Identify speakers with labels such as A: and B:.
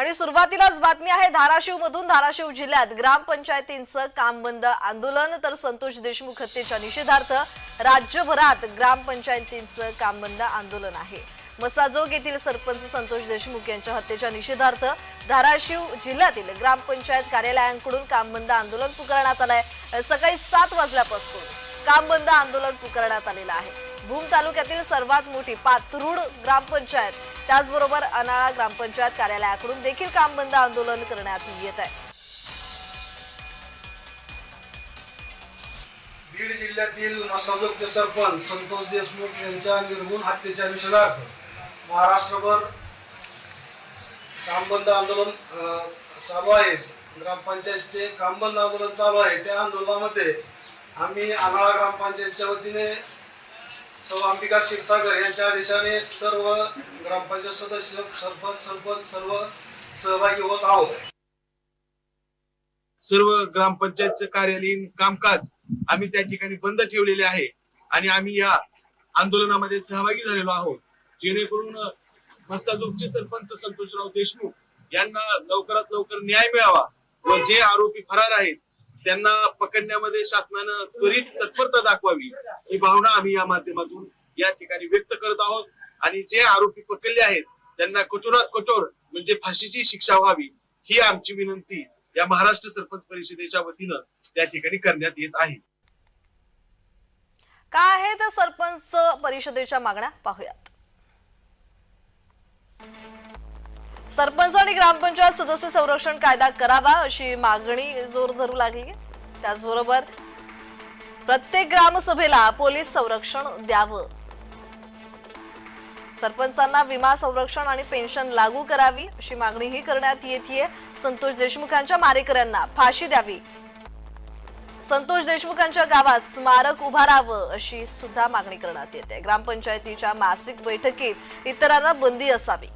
A: आणि सुरुवातीलाच बातमी आहे धाराशिव मधून धाराशिव जिल्ह्यात ग्रामपंचायतींचं काम बंद आंदोलन तर संतोष देशमुख हत्येच्या निषेधार्थ राज्यभरात ग्रामपंचायतींचं काम बंद आंदोलन आहे. मसाजोग येथील सरपंच संतोष देशमुख यांच्या हत्येच्या निषेधार्थ धाराशिव जिल्ह्यातील ग्रामपंचायत कार्यालयांकडून काम बंद आंदोलन पुकारण्यात आलंय. सकाळी सात वाजल्यापासून काम बंद आंदोलन पुकारण्यात आलेलं आहे. भूम तालुक्यातील सर्वात मोठी पातरुड ग्रामपंचायत त्याचबरोबर अनाळा ग्रामपंचायत कार्यालयाकडून देखील काम बंद आंदोलन करण्यात येत आहे.
B: बीड जिल्ह्यातील मसाजोगचे सरपंच संतोष देशमुख यांच्या निर्गुण हत्येच्या निषेधार्थ महाराष्ट्रभर कामबंद आंदोलन चालू आहे. ग्रामपंचायतचे कामबंद आंदोलन चालू आहे. त्या आंदोलनामध्ये आम्ही अनाळा ग्रामपंचायतच्या वतीने सौ अंबिका क्षीरसागर यांच्या आदेशाने सर्व ग्रामपंचायत सदस्य सरपंच सरपंच सर्व सहभागी होत आहोत.
C: सर्व ग्रामपंचायतचं कार्यालयीन कामकाज आम्ही त्या ठिकाणी बंद ठेवलेले आहे आणि आम्ही या आंदोलनामध्ये सहभागी झालेलो आहोत. जेणेकरून भस्ताजोगचे सरपंच संतोषराव देशमुख यांना लवकरात लवकर न्याय मिळावा व जे आरोपी फरार आहेत त्यांना पकडण्यामध्ये शासनानं त्वरित तत्परता दाखवावी. ही भावना आम्ही या माध्यमातून या ठिकाणी व्यक्त करत आहोत. आणि जे आरोपी पकडले आहेत त्यांना कठोरात कठोर म्हणजे फाशीची शिक्षा व्हावी ही आमची विनंती या महाराष्ट्र सरपंच परिषदेच्या वतीनं त्या ठिकाणी करण्यात येत आहे.
A: काय आहेत सरपंच परिषदेच्या मागण्या? पाहूयात. सरपंच आणि ग्रामपंचायत सदस्य संरक्षण कायदा करावा अशी मागणी जोर धरू लागली त्याचबरोबर प्रत्येक ग्रामसभेला पोलीस संरक्षण द्यावं. सरपंचांना विमा संरक्षण आणि पेन्शन लागू करावी अशी मागणीही करण्यात येते संतोष देशमुखांच्या मारेकऱ्यांना फाशी द्यावी. संतोष देशमुखांच्या गावात स्मारक उभारावं अशी सुद्धा मागणी करण्यात येते. ग्रामपंचायतीच्या मासिक बैठकीत इतरांना बंदी असावी.